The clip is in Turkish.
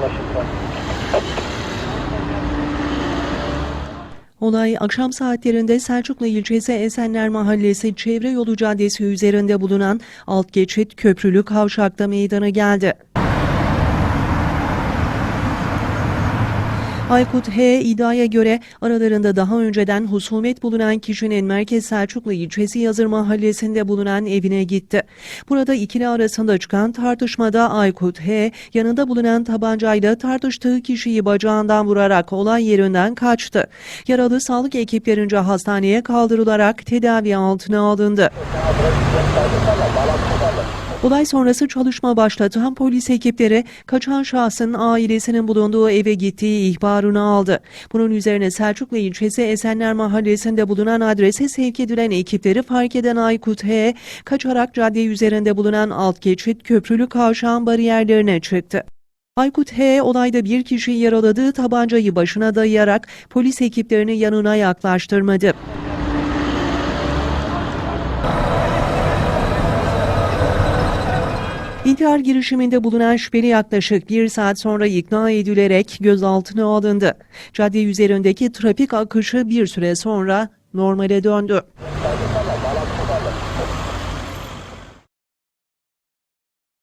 Anlaşıldı. Olay akşam saatlerinde Selçuklu ilçesi Esenler Mahallesi Çevre Yolu Caddesi üzerinde bulunan alt geçit köprülü kavşakta meydana geldi. Aykut H. iddiaya göre aralarında daha önceden husumet bulunan kişinin Merkez Selçuklu ilçesi Yazır Mahallesi'nde bulunan evine gitti. Burada ikili arasında çıkan tartışmada Aykut H. yanında bulunan tabancayla tartıştığı kişiyi bacağından vurarak olay yerinden kaçtı. Yaralı sağlık ekiplerince hastaneye kaldırılarak tedavi altına alındı. Olay sonrası çalışma başlatan polis ekipleri kaçan şahsın ailesinin bulunduğu eve gittiği ihbarını aldı. Bunun üzerine Selçuklu ilçesi Esenler Mahallesi'nde bulunan adrese sevk edilen ekipleri fark eden Aykut H. kaçarak cadde üzerinde bulunan alt geçit köprülü kavşağın bariyerlerine çıktı. Aykut H. olayda bir kişiyi yaraladığı tabancayı başına dayayarak polis ekiplerini yanına yaklaştırmadı. İntihar girişiminde bulunan şüpheli yaklaşık bir saat sonra ikna edilerek gözaltına alındı. Cadde üzerindeki trafik akışı bir süre sonra normale döndü.